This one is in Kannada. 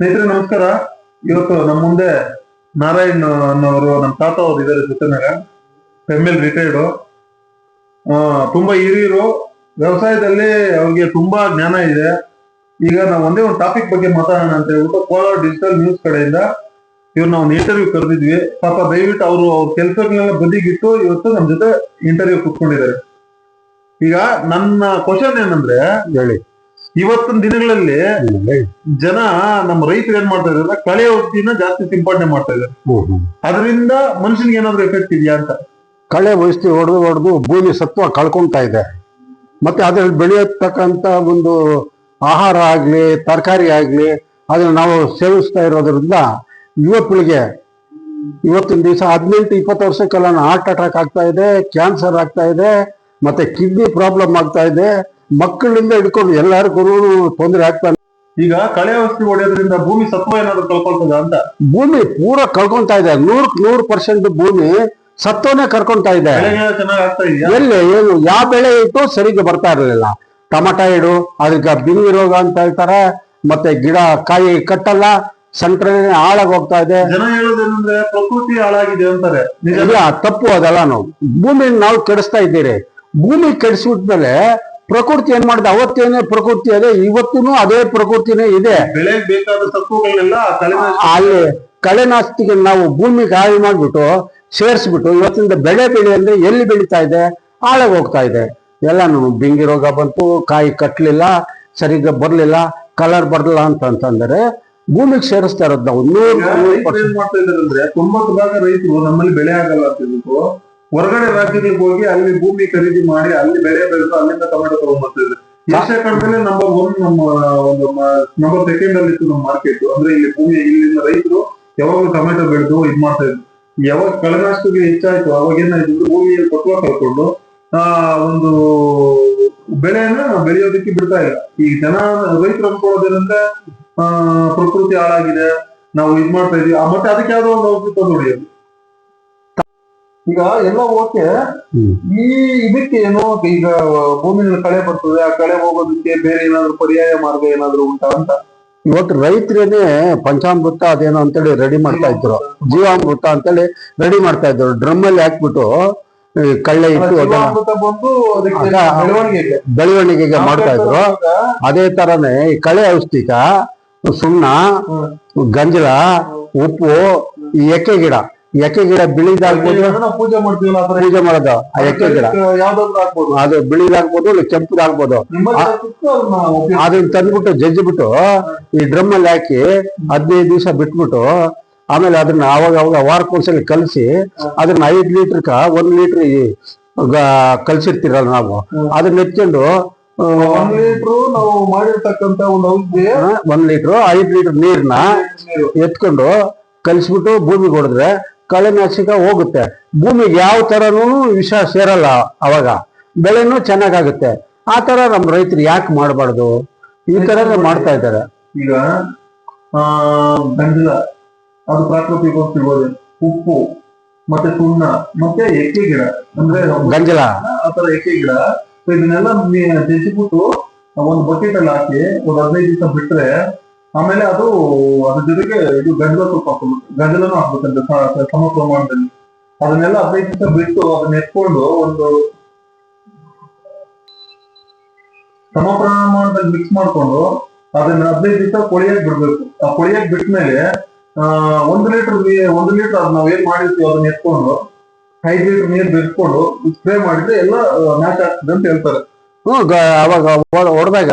ಸ್ನೇಹಿತರೆ, ನಮಸ್ಕಾರ. ಇವತ್ತು ನಮ್ಮ ಮುಂದೆ ನಾರಾಯಣ್ ಅನ್ನೋರು, ನಮ್ಮ ತಾತ ಅವ್ರು ಇದಾರೆ ಜೊತೆನಾಗ. ಫೆಮಿಲ್ ರಿಟೈರ್ಡು ತುಂಬಾ ಹಿರಿಯರು. ವ್ಯವಸಾಯದಲ್ಲಿ ಅವ್ರಿಗೆ ತುಂಬಾ ಜ್ಞಾನ ಇದೆ. ಈಗ ನಾವು ಒಂದೇ ಒಂದು ಟಾಪಿಕ್ ಬಗ್ಗೆ ಮಾತಾಡೋಣ ಅಂತ ಹೇಳ್ಬಿಟ್ಟು ಕೋಲಾರ ಡಿಜಿಟಲ್ ನ್ಯೂಸ್ ಕಡೆಯಿಂದ ಇವ್ರು ನಾವು ಇಂಟರ್ವ್ಯೂ ಕರೆದಿದ್ವಿ. ಪಾಪ ದಯವಿಟ್ಟು ಅವರು ಅವ್ರ ಕೆಲಸಗಳನ್ನೆಲ್ಲ ಬದಿಗಿಟ್ಟು ಇವತ್ತು ನಮ್ಮ ಜೊತೆ ಇಂಟರ್ವ್ಯೂ ಕುತ್ಕೊಂಡಿದ್ದಾರೆ. ಈಗ ನನ್ನ ಕ್ವಶನ್ ಏನಂದ್ರೆ, ಹೇಳಿ. ಇವತ್ತಿನ ದಿನಗಳಲ್ಲಿ ಜನ ನಮ್ಮ ರೈತರು ಏನ್ ಮಾಡ್ತಾ ಇದಾರೆ ಕಳೆ ಔಷಧಿನ ಜಾಸ್ತಿ ಸಿಂಪಡಣೆ ಮಾಡ್ತಾ ಹ್ಮ್. ಅದರಿಂದ ಮನುಷ್ಯನಿಗೆ ಏನಾದ್ರು ಎಫೆಕ್ಟ್ ಇದೆಯಾ ಅಂತ? ಕಳೆ ಔಷಧಿ ಹೊಡೆದು ಹೊಡೆದು ಭೂಮಿ ಸತ್ವ ಕಳ್ಕೊಂತಾ ಇದೆ. ಮತ್ತೆ ಅದ್ರಲ್ಲಿ ಬೆಳೆಯತಕ್ಕಂತ ಒಂದು ಆಹಾರ ಆಗ್ಲಿ ತರಕಾರಿ ಆಗ್ಲಿ ಅದನ್ನ ನಾವು ಸೇವಿಸ್ತಾ ಇರೋದ್ರಿಂದ ಯುವ ಪೀಳಿಗೆ ಇವತ್ತಿನ ದಿವಸ ಹದಿನೆಂಟು ಇಪ್ಪತ್ತು ವರ್ಷಕ್ಕೆಲ್ಲ ಹಾರ್ಟ್ ಅಟ್ಯಾಕ್ ಆಗ್ತಾ ಇದೆ ಕ್ಯಾನ್ಸರ್ ಆಗ್ತಾ ಇದೆ ಮತ್ತೆ ಕಿಡ್ನಿ ಪ್ರಾಬ್ಲಮ್ ಆಗ್ತಾ ಇದೆ. ಮಕ್ಕಳಿಂದ ಹಿಡ್ಕೊಂಡು ಎಲ್ಲರಿಗೂ ತೊಂದರೆ ಆಗ್ತಾನೆ ಈಗ ಕಳೆ ಔಷಧಿ ಹೊಡೆಯೋದ್ರಿಂದ ಭೂಮಿ ಸತ್ವ ಏನಾದ್ರು ಕಳ್ಕೊಳ್ತದ ಅಂತ? ಭೂಮಿ ಪೂರ ಕಳ್ಕೊಂತಾ ಇದೆ. ನೂರಕ್ ನೂರು ಪರ್ಸೆಂಟ್ ಭೂಮಿ ಸತ್ವನೇ ಕರ್ಕೊಂತಾ ಇದೆ. ಬೆಳೆಗಳು ಚೆನ್ನಾಗ್ ಆಗ್ತಾ ಇದೆಯಾ? ಎಲ್ಲಿ ಏನು ಯಾವ ಬೆಳೆ ಇಟ್ಟು ಸರಿಗೆ ಬರ್ತಾ ಇರಲಿಲ್ಲ. ಟಮಟ ಇಡು ಅದಕ್ಕೆ ಬಿಂಗಿ ರೋಗ ಅಂತ ಹೇಳ್ತಾರೆ. ಮತ್ತೆ ಗಿಡ ಕಾಯಿ ಕಟ್ಟಲ್ಲ ಸಂಕ್ರಮಣೆ ಹಾಳಾಗಿ ಹೋಗ್ತಾ ಇದೆ. ಜನ ಹೇಳೋದೇನಂದ್ರೆ ಪ್ರಕೃತಿ ಹಾಳಾಗಿದೆ ಅಂತಾರೆ. ನಿಜ ಇಲ್ಲ ತಪ್ಪು ಅದೆಲ್ಲ ನಾವು ಭೂಮಿ ನಾವು ಕೆಡಿಸ್ತಾ ಇದ್ದೀರಿ. ಭೂಮಿ ಕೆಡಿಸ್ಬಿಟ್ಮೇಲೆ ಪ್ರಕೃತಿ ಏನ್ ಮಾಡಿದೆ? ಅವತ್ತೇನೇ ಪ್ರಕೃತಿ ಅದೇ ಇವತ್ತೂ ಅದೇ ಪ್ರಕೃತಿನೇ ಇದೆ. ಬೆಳೆ ಬೇಕಾದ ಸತ್ವಗಳನ್ನೆಲ್ಲ ಕಳೆ ಅಲ್ಲಿ ಕಳೆನಾಸ್ತಿಗೆ ನಾವು ಭೂಮಿಗೆ ಹಾಳು ಮಾಡ್ಬಿಟ್ಟು ಸೇರಿಸ್ಬಿಟ್ಟು ಇವತ್ತಿಂದ ಬೆಳೆ ಬೆಳೆ ಅಂದ್ರೆ ಎಲ್ಲಿ ಬೆಳೀತಾ ಇದೆ? ಆಳ ಹೋಗ್ತಾ ಇದೆ. ಎಲ್ಲಾನು ಬಿಂಗಿ ರೋಗ ಬಂತು ಕಾಯಿ ಕಟ್ಲಿಲ್ಲ ಸರಿಗ ಬರ್ಲಿಲ್ಲ ಕಲರ್ ಬರ್ಲಿಲ್ಲ ಅಂತ ಅಂತಂದ್ರೆ ಭೂಮಿಗೆ ಸೇರಿಸ್ತಾ ಇರೋದು ನಾವು ನೂರು ಮಾಡ್ತಾ ಇದಾರೆ ಅಂದ್ರೆ ತೊಂಬತ್ತು ಭಾಗ ರೈತರು ನಮ್ಮಲ್ಲಿ ಬೆಳೆ ಆಗಲ್ಲ ಅಂತ ಹೇಳ್ಬಿಟ್ಟು ಹೊರಗಡೆ ರಾಜ್ಯಗಳಿಗೆ ಹೋಗಿ ಅಲ್ಲಿ ಭೂಮಿ ಖರೀದಿ ಮಾಡಿ ಅಲ್ಲಿ ಬೆಳೆ ಬೆಳೆದು ಅಲ್ಲಿಂದ ಟೊಮೆಟೊ ತಗೊಂಡ್ಬರ್ತಿದ್ರು ಏಷ್ಯಾ ಖಂಡದಲ್ಲೇ ನಂಬರ್ ಒನ್ ನಮ್ಮ ಒಂದು ನಂಬರ್ ಸೆಕೆಂಡ್ ಅಲ್ಲಿ ಇತ್ತು ನಮ್ಮ ಮಾರ್ಕೆಟ್ ಅಂದ್ರೆ ಇಲ್ಲಿ ಭೂಮಿ ಇಲ್ಲಿಂದ ರೈತರು ಯಾವಾಗಲೂ ಟೊಮೆಟೊ ಬೆಳೆದು ಇದ್ ಮಾಡ್ತಾ ಇದ್ರು. ಯಾವಾಗ ಕಳೆನಾಶಕಗಳು ಹೆಚ್ಚಾಯ್ತು ಅವಾಗ ಏನಾಯ್ತು ಅಂದ್ರೆ ಭೂಮಿಯಲ್ಲಿ ಸತ್ವ ಕಳ್ಕೊಂಡು ಆ ಒಂದು ಬೆಳೆಯನ್ನ ಬೆಳೆಯೋದಕ್ಕೆ ಬಿಡ್ತಾ ಇಲ್ಲ. ಈ ಜನ ರೈತರು ಅನ್ಕೊಳ್ಳೋದ್ರಿಂದ ಆ ಪ್ರಕೃತಿ ಹಾಳಾಗಿದೆ ನಾವು ಇದ್ ಮಾಡ್ತಾ ಇದೀವಿ. ಮತ್ತೆ ಅದಕ್ಕೆ ಯಾವ್ದೋ ಒಂದು ಔಷಧಿ ತಂದು ಹೊಡೆಯೋದು ಈಗ ಎಲ್ಲ ಓಕೆ. ಈ ಇದಕ್ಕೆ ಏನೋ ಈಗ ಭೂಮಿನ ಕಳೆ ಬರ್ತದೆ ಆ ಕಳೆ ಹೋಗೋದಕ್ಕೆ ಬೇರೆ ಏನಾದ್ರು ಪರ್ಯಾಯ ಮಾರ್ಗ ಏನಾದ್ರು ಉಂಟಾ ಅಂತ? ಇವತ್ತು ರೈತರೇನೆ ಪಂಚಾಮೃತ ಅದೇನೋ ಅಂತೇಳಿ ರೆಡಿ ಮಾಡ್ತಾ ಇದ್ರು. ಜೀವಾಮೃತ ಅಂತೇಳಿ ರೆಡಿ ಮಾಡ್ತಾ ಇದ್ರು. ಡ್ರಮ್ ಅಲ್ಲಿ ಹಾಕ್ಬಿಟ್ಟು ಕಳ್ಳೆ ಇಟ್ಟು ಬೆಳವಣಿಗೆಗೆ. ಮಾಡ್ತಾ ಇದ್ರು. ಅದೇ ತರನೇ ಈ ಕಳೆ ಔಷಧಿಕ ಸುಣ್ಣ ಗಂಜಲ ಉಪ್ಪು ಈ ಎಕ್ಕೆ ಗಿಡ. ಎಕ್ಕೆ ಗಿಡ ಬಿಳಿದಾಗ್ಬೋದು? ಪೂಜೆ ಮಾಡ್ತೀವಲ್ಲ ಆ ಪೂಜೆ ಮಾಡೋದು? ಆ ಎಕ್ಕೆ ಗಿಡ? ಯಾವ್ದಾದ್ರು ಹಾಕ್ಬೋದು ಅದು ಬಿಳಿದಾಗ್ಬೋದು ಇಲ್ಲ ಕೆಂಪುದಾಗ್ಬೋದು? ಅದನ್ನ ತಂದ್ಬಿಟ್ಟು ಜಜ್ಜಿಬಿಟ್ಟು ಈ ಡ್ರಮ್ ಅಲ್ಲಿ ಹಾಕಿ ಹದಿನೈದು ದಿವಸ ಬಿಟ್ಬಿಟ್ಟು ಆಮೇಲೆ ಅದನ್ನ ಅವಾಗ ಅವಾಗ ವಾರಕ್ಕೊಂದ್ಸಲಿ ಕಲಸಿ ಅದನ್ನ ಐದ್ ಲೀಟರ್ಕ ಒಂದ್ ಲೀಟರ್ ಕಲ್ಸಿರ್ತೀರಲ್ಲ ನಾವು. ಅದನ್ನ ಎತ್ಕೊಂಡು ಒಂದ್ ಲೀಟ್ರು ನಾವು ಮಾಡಿರ್ತಕ್ಕಂತ ಒಂದು ಔಷಧಿ. ಒಂದ್ ಲೀಟರ್ ಐದ್ ಲೀಟರ್ ನೀರ್ನ ನೀರು. ಎತ್ಕೊಂಡು ಕಲಿಸ್ಬಿಟ್ಟು ಭೂಮಿಗೆ ಹೊಡೆದ್ರೆ ಕಳೆನಾಶಕ ಹೋಗುತ್ತೆ. ಭೂಮಿಗೆ ಯಾವ ತರನೂ ವಿಷ ಸೇರಲ್ಲ ಅವಾಗ. ಬೆಳೆನೂ ಚೆನ್ನಾಗಾಗುತ್ತೆ. ಆ ತರ ನಮ್ ರೈತರು ಯಾಕೆ ಮಾಡಬಾರ್ದು? ಈ ತರ ಮಾಡ್ತಾ ಇದ್ದಾರೆ. ಈಗ ಆ ಗಂಜಲ ಅದು ಪ್ರಾಕೃತಿಕ ಸಿಗೋದು ಉಪ್ಪು ಮತ್ತೆ ಸುಣ್ಣ ಮತ್ತೆ ಎಕ್ಕೆ ಗಿಡ. ಅಂದ್ರೆ ಗಂಜಲ. ಆತರ ಎಕ್ಕೆ ಗಿಡ. ಇದನ್ನೆಲ್ಲ ಜೆಸಿಬಿಟ್ಟು ಒಂದು ಬಕೆಟ್ ಅಲ್ಲಿ ಹಾಕಿ ಒಂದು ಹದಿನೈದು ದಿವಸ ಬಿಟ್ರೆ ಆಮೇಲೆ ಅದು, ಅದ್ರ ಜೊತೆಗೆ ಇದು ಗಂಜಲ ಸ್ವಲ್ಪ ಹಾಕ್ಬೇಕು. ಗಂಜಲನೂ ಹಾಕ್ಬೇಕಂತೆ ಸಮ ಪ್ರಮಾಣದಲ್ಲಿ. ಅದನ್ನೆಲ್ಲ ಹದಿನೈದು ದಿವಸ ಬಿಟ್ಟು ಅದನ್ನ ಎತ್ಕೊಂಡು ಒಂದು ಸಮ ಪ್ರಮಾಣದಲ್ಲಿ ಮಿಕ್ಸ್ ಮಾಡ್ಕೊಂಡು ಅದನ್ನ ಹದಿನೈದು ದಿವಸ ಕೊಳಿಯಾಗಿ ಬಿಡ್ಬೇಕು. ಆ ಕೊಳಿಯಾಗಿ ಬಿಟ್ಮೇಲೆ, ಆ, ಒಂದು ಲೀಟರ್ ಒಂದು ಲೀಟರ್ ಅದ್ ನಾವ್ ಏನ್ ಮಾಡಿರ್ತೀವಿ ಅದನ್ನ ಎತ್ಕೊಂಡು, ಐದು ಲೀಟರ್ ನೀರ್ ಬೆರೆಸ್ಕೊಂಡು ಸ್ಪ್ರೇ ಮಾಡಿದ್ರೆ ಎಲ್ಲ ಮ್ಯಾಚ್ ಆಗ್ತದೆ ಅಂತ ಹೇಳ್ತಾರೆ. ಹ್ಮ್ ಅವಾಗ ಹೊಡೆದಾಗ